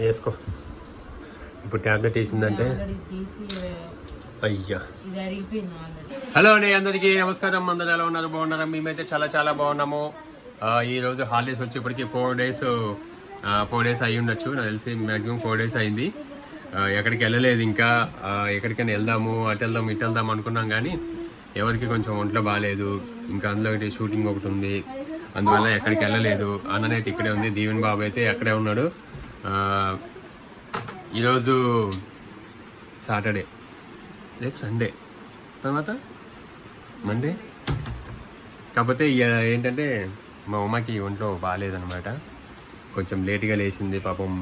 వేసుకో. ఇప్పుడు ట్యాబ్లెట్ వేసిందంటే? అయ్యా. హలో అండి అందరికీ నమస్కారం. అందరు ఎలా ఉన్నారు? బాగున్నారా? మేమైతే చాలా చాలా బాగున్నాము. ఈరోజు హాలిడేస్ వచ్చి హాలిడేస్ వచ్చేప్పటికి ఫోర్ డేస్ ఫోర్ డేస్ అయి ఉండొచ్చు. నాకు తెలిసి మ్యాక్సిమం ఫోర్ డేస్ అయింది. ఎక్కడికి వెళ్ళలేదు ఇంకా. ఎక్కడికైనా వెళ్దాము అటు వెళ్దాం ఇటు వెళ్దాం అనుకున్నాం కానీ ఎవరికి కొంచెం ఒంట్లో బాగాలేదు ఇంకా అందులో ఒకటి షూటింగ్ ఒకటి ఉంది. అందువల్ల ఎక్కడికి వెళ్ళలేదు. అన్ననైతే ఇక్కడే ఉంది. దీవెన్ బాబు అయితే అక్కడే ఉన్నాడు. ఈరోజు సాటర్డే. రేపు సండే. తర్వాత? మండే? కాకపోతే ఏంటంటే మా ఉమ్మకి ఒంట్లో బాగాలేదనమాట కొంచెం లేట్గా లేచింది పాపం.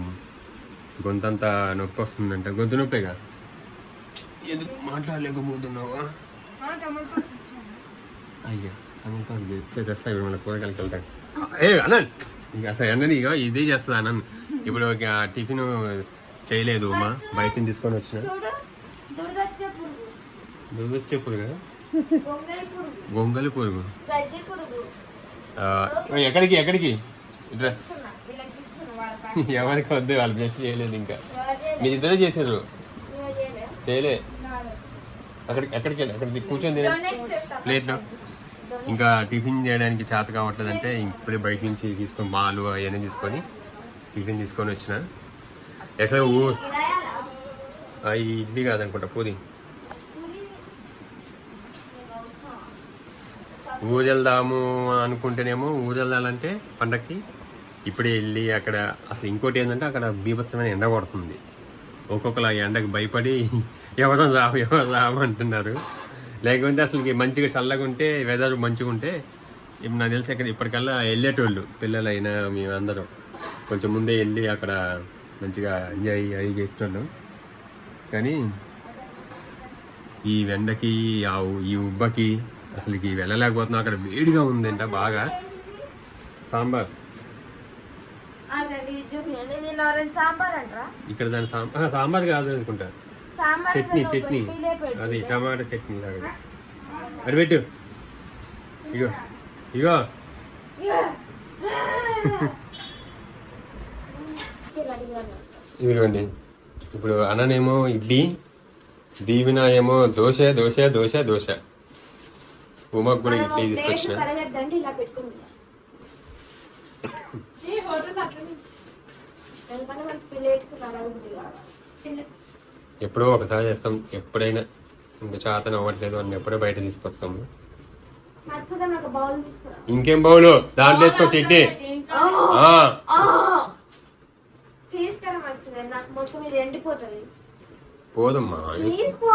గొంతంతా నొప్పి వస్తుందంట గొంతు నొప్పేగా? ఎందుకు మాట్లాడలేకపోతున్నావా? అయ్యా తమిళపాకు తెస్తా ఇప్పుడు మన కూరగాయలకి వెళ్తాం ఏ అనండి ఇక అసలు అన్నని ఇక ఇదే చేస్తుంది అన్న ఇప్పుడు టిఫిన్ చేయలేదు ఉమా. బయట తీసుకొని వచ్చిన. దురదచ్చే పురుగు. గొంగలి పురుగు ఎక్కడికి ఎక్కడికి? ఎవరికి వద్దు వాళ్ళు బ్రష్ చేయలేదు ఇంకా? మీరు ఇద్దరే చేసారు నువ్వు చేయలే? అక్కడికి ఎక్కడికి వెళ్ళి అక్కడికి కూర్చొని ప్లేట్లో ఇంకా టిఫిన్ చేయడానికి చేత కావట్లేదు అంటే ఇప్పుడే బయట నుంచి తీసుకొని పాలు అవన్నీ తీసుకొని టిఫిన్ తీసుకొని వచ్చిన. ఎట్లా ఊ? రాయాలా? ఈ ఇడ్లీ కాదనుకుంటా పూరి. ఊరు వెళ్దాము అనుకుంటేనేమో ఊరు వెళ్ళాలంటే పండక్కి ఇప్పుడే వెళ్ళి అక్కడ అసలు ఇంకోటి ఏంటంటే అక్కడ బీభత్సమైన ఎండ కొడుతుంది. ఒక్కొక్కరు ఆ ఎండకు భయపడి ఎవరో రావు ఎవరో రావు అంటున్నారు. లేకుంటే అసలు మంచిగా చల్లగా ఉంటే వెదర్ మంచిగా ఉంటే ఇప్పుడు నాకు తెలిసి అక్కడ ఇప్పటికల్లా వెళ్ళేటోళ్ళు పిల్లలైనా మేమందరం. కొంచెం ముందే వెళ్ళి అక్కడ మంచిగా ఎంజాయ్ అవి చేసేటోళ్ళం కానీ ఈ వెండకి ఆ ఈ ఉబ్బకి అసలు ఈ వెళ్ళలేకపోతున్నాం. అక్కడ వేడిగా ఉందంట బాగా. సాంబార్. సాంబార్ ఇక్కడ దాని సాం ఆహా, సాంబార్ కాదు అనుకుంటా. సాంబార్ చట్నీ చట్నీ. అది టమాటా చట్నీ లాగా అది పెట్టు. ఇగో. ఇగో. ఇదిగోండి. ఇప్పుడు అన్ననేమో ఇడ్లీ దీవిన ఏమో దోశ దోశ దోశ దోశ. ఉమాకు కూడా ఇడ్లీ తీసుకొచ్చిన. ఎప్పుడో ఒకసారి చేస్తాం. ఎప్పుడైనా ఇంకా చేతన అవ్వట్లేదు అని ఎప్పుడో బయట తీసుకొస్తాము. ఇంకేం బౌలు? దాంట్లో వేసుకో చట్నీ. తీసుకురా మంచిది నాకు మొత్తం ఇది ఎండిపోతుంది. పోదమ్మా తీసుకో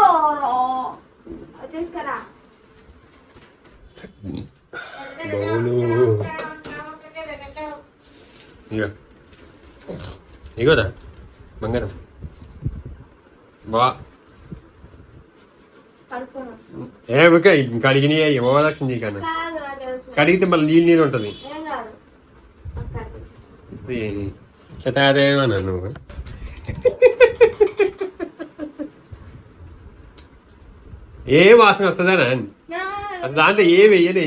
తీసుకురా. బౌలు. ఇగో ఇగోదా బంగారం. బా. ఏ ఓకే కడిగిన ఓవరాక్షన్ కడిగితే మళ్ళీ నీళ్ళు నీళ్ళు ఉంటుంది. తయారేమన్నా నువ్వు. ఏ వాసన వస్తుందా అసలు దాంట్లో ఏ వెయ్యని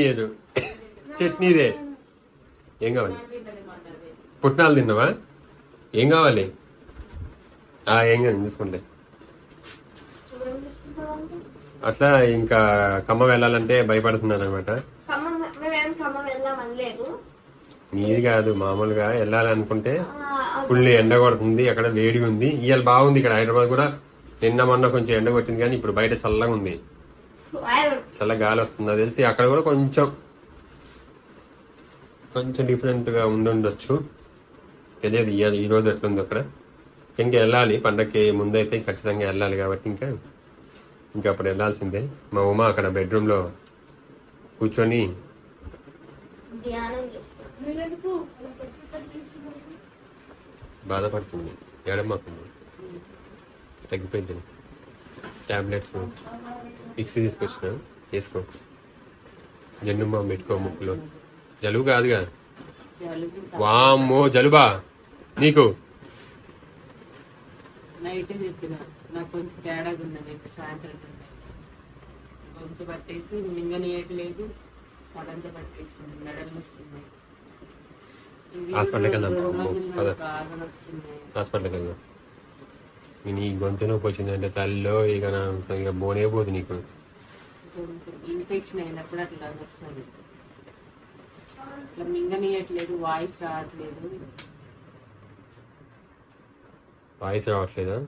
చట్నీదే. ఏం కావాలి? పుట్నాలు తిన్నావా? ఏం కావాలి? ఏం కాదు తీసుకుంటే? అట్లా ఇంకా కమ్మ వెళ్ళాలంటే భయపడుతున్నారు అనమాట నీది కాదు మామూలుగా వెళ్ళాలనుకుంటే ఫుల్ ఎండ కొడుతుంది అక్కడ వేడిగా ఉంది. ఇవాళ బాగుంది ఇక్కడ. హైదరాబాద్ కూడా నిన్న మొన్న కొంచెం ఎండ కొట్టింది కానీ ఇప్పుడు బయట చల్లగా ఉంది. చల్ల గాలి వస్తుంది. అది తెలిసి అక్కడ కూడా కొంచెం కొంచెం డిఫరెంట్గా ఉండుండొచ్చు తెలియదు ఇయ్యాలి ఈ రోజు ఎట్లుంది అక్కడ. ఇంకా వెళ్ళాలి. పండగకి ముందైతే ఖచ్చితంగా వెళ్ళాలి కాబట్టి ఇంకా ఇంకా అప్పుడు వెళ్ళాల్సిందే. మా ఉమా అక్కడ బెడ్రూమ్లో కూర్చొని ధ్యానం చేస్తాం బాధపడుతుంది. ఎడమాకుంది తగ్గిపోయింది. టాబ్లెట్స్ మిక్సీ తీసుకొచ్చిన వేసుకో. జండు బామ్ పెట్టుకో ముక్కులో. జలుబు కాదుగా వామ్మో జలుబా? నీకు? నైట్ చెప్పిన. నాకు కొంచెం తేడాగా సాయంత్రం. గొంతు పట్టేసి మింగనీయట్లేదు తలంతా పట్టేసింది. మెడలు వస్తుంది ఇవి హాస్పిటల్కి వెళ్దాం. పద. హాస్పిటల్కి వెళ్దాం. నీ గొంతు నొప్పి వచ్చిందంటే తల్లిలో ఇక నా ఇక బోనే పోదు నీకు. ఇన్ఫెక్షన్ అయినప్పుడు అట్లా వస్తుంది. ఇట్లా మింగనీయట్లేదు వాయిస్ రావట్లేదు. వాయిస్ రావట్లేదా?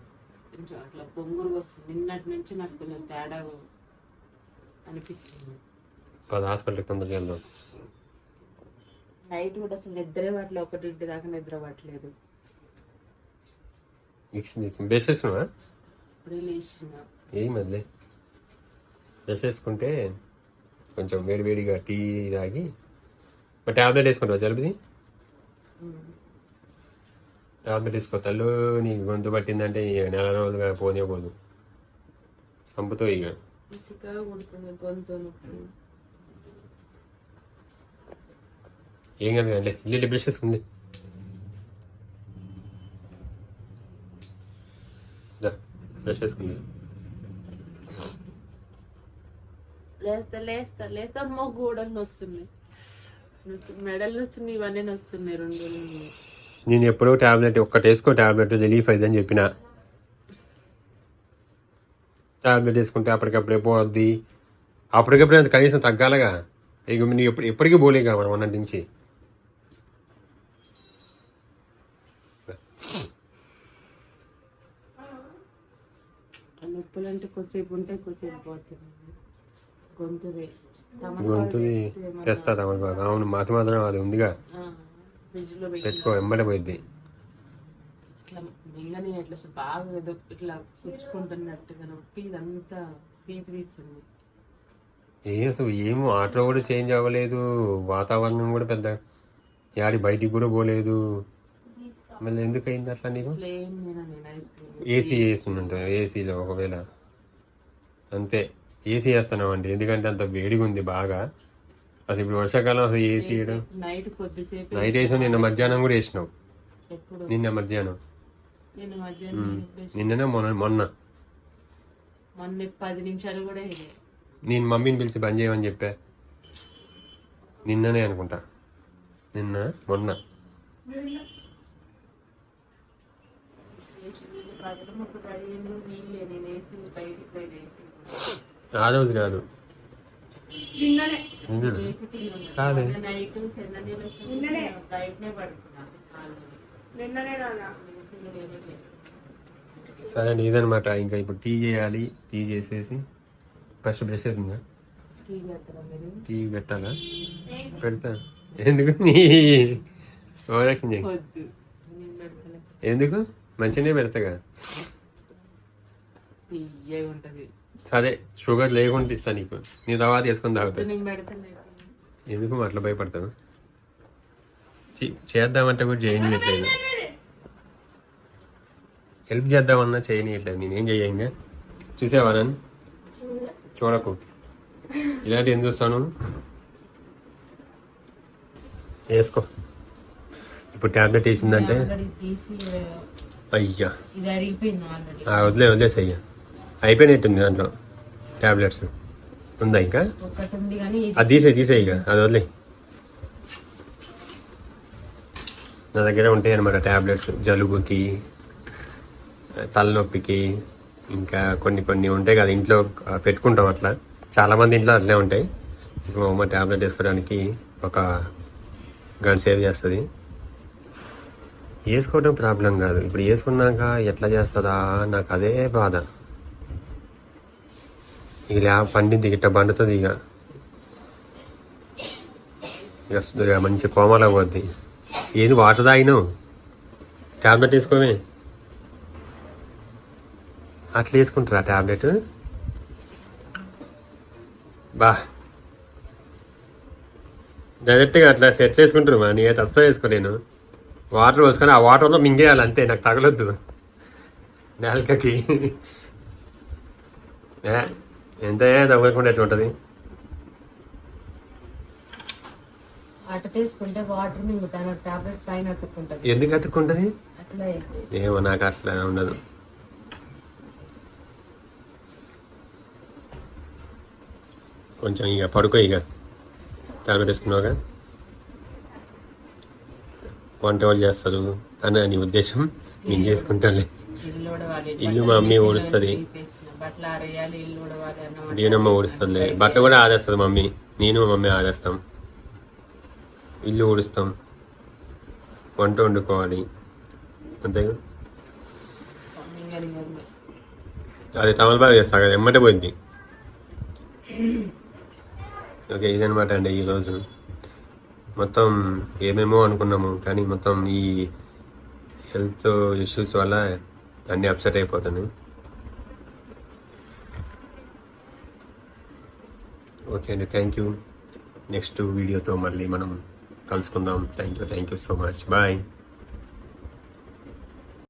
కొంచెం అట్లా పొంగురు వస్తుంది. నిన్నటి నుంచి నాకు కొంచెం తేడా అనిపిస్తుంది. పద హాస్పిటల్కి తొందరగా వెళ్దాం. నైట్ కూడా అసలు నిద్రే పట్టలే ఒకటింటి దాకా నిద్ర పట్టలేదు. ఇప్పుడే లేచిన. ఏం మళ్ళీ. వేసుకుంటే కొంచెం వేడి వేడిగా టీ తాగి మరి ట్యాబ్లెట్ వేసుకుంటావు జలుబుది? టాబ్లెట్ తీసుకో తల్లు నీకు గొంతు పట్టిందంటే నెల రోజులుగా పోనే పోదు చంపుతో ఇక గొంతు నొప్పి ఏం కాదు కానీ ఇల్లు బ్రష్ చేసుకుంది బ్రష్ చేసుకుంది. లేస్తా లేస్తా లేస్తా అమ్మ గూడలు వస్తున్నాయి మెడలు ఇవన్నీ వస్తున్నాయి రెండు రోజుల. నేను ఎప్పుడో టాబ్లెట్ ఒక్కటి వేసుకో టాబ్లెట్ రిలీఫ్ అయిందని చెప్పిన. టాబ్లెట్ వేసుకుంటే అప్పటికప్పుడే పోద్ది. అప్పటికప్పుడే అంత కనీసం తగ్గాలగా. ఇక నీకు ఎప్పుడు ఎప్పటికీ పోలేగా మనం మొన్నటి నుంచి. నొప్పులు అంటే కొద్దిసేపు ఉంటే కొద్దిసేపు పోతుంది. తెస్తా తమలపాకు. అవును మత మాత్రం అది ఉందిగా. పెట్టుకో వెంబడి పోయిద్ది. ఇట్లా అట్లా బాగా ఏదో ఇట్లా పుచ్చుకుంటున్నట్టుగా నొప్పి ఇదంతా తీపి తీస్తుంది. ఏ అసలు ఏం వాటర్ కూడా చేంజ్ అవ్వలేదు. వాతావరణం కూడా పెద్ద యాడి బయటికి కూడా పోలేదు. మళ్ళీ ఎందుకు అయింది అట్లా నీకు? ఏసీ వేస్తుందంట ఏసీలో ఒకవేళ. అంతే ఏసీ వేస్తున్నాం అండి ఎందుకంటే అంత వేడిగా ఉంది బాగా. అసలు ఇప్పుడు వర్షాకాలం అసలు ఏసీ వేయడం నైట్ కొద్దిసేపు నైట్ వేసినావు నిన్న మధ్యాహ్నం కూడా వేసినావు. నిన్న మధ్యాహ్నం. నిన్ననే మొన్న మొన్న? మొన్న పది నిమిషాలు కూడా నేను మమ్మీని పిలిచి బంద్ చేయమని చెప్పా. నిన్ననే అనుకుంటా. నిన్న మొన్న. వేసింది లేనే లేదు. సరే నీదనమాట ఇంకా ఇప్పుడు టీ చేయాలి. టీ చేసేసి ఫస్ట్ బ్రష్ అవుతుందా టీ పెట్టాలా? పెడతా. ఎందుకు? నీ ఓవరాక్షన్ ఎందుకు? మంచిగానే పెడతాగా ఉంటది. సరే షుగర్ లేకుండా ఇస్తా నీకు. నీ తర్వాత వేసుకొని తాగుతా. ఎందుకు అట్లా భయపడతాను చేద్దామంటే కూడా చేయనియట్లేదు. హెల్ప్ చేద్దామన్నా చేయనియట్లేదు. నేనేం చెయ్యంగా చూసావా నన్ను? చూడకు. ఇలాంటి ఏం చూస్తాను వేసుకో. ఇప్పుడు ట్యాబ్లెట్ వేసిందంటే? అయ్యా. వదిలే వదిలేసి అయ్యా అయిపోయినట్టుంది దాంట్లో. ట్యాబ్లెట్స్ ఉందా ఇంకా? అది తీసే తీసే ఇక. అది వదిలే. నా దగ్గర ఉంటాయి అనమాట ట్యాబ్లెట్స్ జలుబుకి తలనొప్పికి ఇంకా కొన్ని కొన్ని ఉంటాయి కదా ఇంట్లో పెట్టుకుంటాం అట్లా. చాలా మంది ఇంట్లో అట్లే ఉంటాయి. మా అమ్మ ట్యాబ్లెట్ వేసుకోవడానికి ఒక గంట సేవ్ చేస్తుంది. వేసుకోవడం ప్రాబ్లం కాదు. ఇప్పుడు వేసుకున్నాక ఎట్లా చేస్తుందా? నాకు అదే బాధ. ఇక లే పండింది ఇట్ట పండుతుంది ఇక. ఇక ఇక మంచి కోమలా పోద్ది. ఏది వాటర్ తాగినావు? ట్యాబ్లెట్ వేసుకోమే అట్లా వేసుకుంటారా ట్యాబ్లెట్ బా. డైరెక్ట్గా అట్లా ఎట్లా వేసుకుంటారు మా. నేనైతే అస్సలు వేసుకోలేను. వాటర్ పోసుకొని ఆ వాటర్లో మింగేయాలి అంతే. నాకు తగలొద్దు. నేలకకి. ఎంత తగ్గకుండా ఎట్లా ఉంటుంది? అట్ట తీసుకుంటే వాటర్ మింగుతాను టాబ్లెట్ పైన అతుక్కుంటది. ఎందుకు అతుక్కుంటుంది? ఏమో నాకు అట్లా ఉండదు. కొంచెం ఇక పడుకో ఇక. టాబ్లెట్ వేసుకున్నావుగా? వంట వాళ్ళు చేస్తారు అని అని ఉద్దేశం నేను చేసుకుంటానులే. ఇల్లు మా మమ్మీ అన్న దీనమ్మ ఊడుస్తుంది బట్టలు కూడా ఆరేస్తుంది మమ్మీ. నేను మా మమ్మీ ఆరేస్తాం. ఇల్లు ఊడుస్తాం. వంట వండుకోవాలి. అంతేగా అది తమలపాకు చేస్తా కదా ఎమ్మటే పోయింది. ఓకే ఇదనమాట అండి ఈరోజు మొత్తం ఏమేమో అనుకున్నాము కానీ మొత్తం ఈ హెల్త్ ఇష్యూస్ వల్ల అన్నీ అప్సెట్ అయిపోతున్నాయి. ఓకే అండి థ్యాంక్ యూ. నెక్స్ట్ వీడియోతో మళ్ళీ మనం కలుసుకుందాం. Thank you thank you so much. Bye.